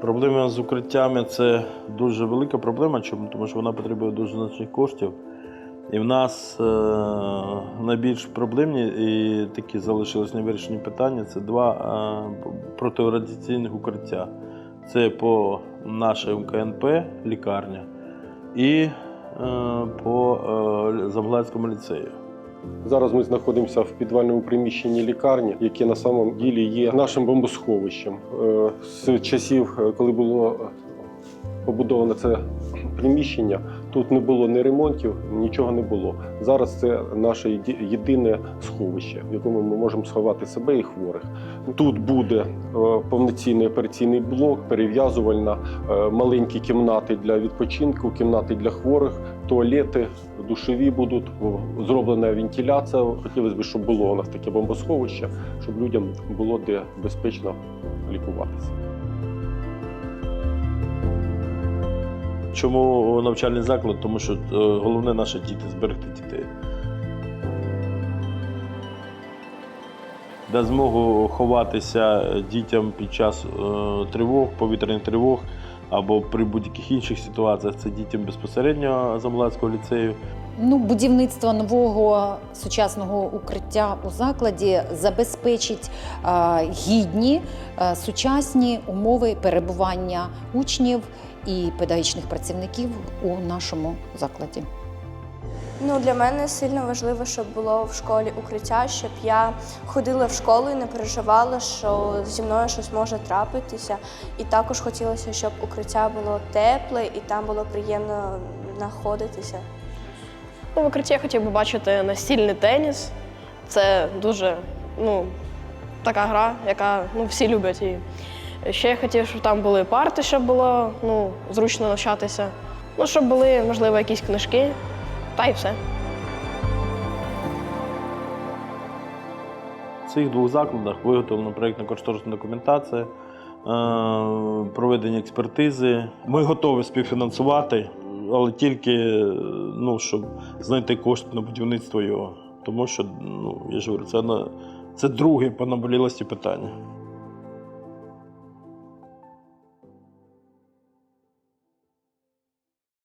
Проблема з укриттями це дуже велика проблема, чому? тому що вона потребує дуже значних коштів. І в нас е, найбільш проблемні і такі залишились невирішені питання це два е, протирадіаційних укриття. Це по нашій КНП лікарня і е, по е, Замглацькому ліцею. Зараз ми знаходимося в підвальному приміщенні лікарні, яке на самом ділі є нашим бомбосховищем. Е, З часів, е, коли було побудоване це приміщення, тут не було ні ремонтів, нічого не було. Зараз це наше єдине сховище, в якому ми можемо сховати себе і хворих. Тут буде е, повноцінний операційний блок, перев'язувальна, е, маленькі кімнати для відпочинку, кімнати для хворих, туалети, душові будуть, зроблена вентиляція. Хотілося б, щоб було у нас таке бомбосховище, щоб людям було де безпечно лікуватися. Чому навчальний заклад? Тому що е, головне наше діти зберегти дітей. Дасть змогу ховатися дітям під час е, тривог, повітряних тривог або при будь-яких інших ситуаціях. Це дітям безпосередньо Замлацького ліцею. Ну, будівництво нового сучасного укриття у закладі забезпечить е, гідні е, сучасні умови перебування учнів і педагогічних працівників у нашому закладі. Ну, для мене сильно важливо, щоб було в школі укриття, щоб я ходила в школу і не переживала, що зі мною щось може трапитися. І також хотілося, щоб укриття було тепле і там було приємно знаходитися. Ну, в укритті я хотів би бачити настільний теніс. Це дуже ну, така гра, яка ну, всі люблять її. Ще я хотів, щоб там були парти, щоб було ну, зручно навчатися. Ну, щоб були, можливо, якісь книжки, та. В цих двох закладах виготовлена проєктно-кошторисна документація, е, проведені експертизи. Ми готові співфінансувати, але тільки ну, щоб знайти кошти на будівництво його. Тому що, ну, я ж говорю, це, це друге по наболілості питання.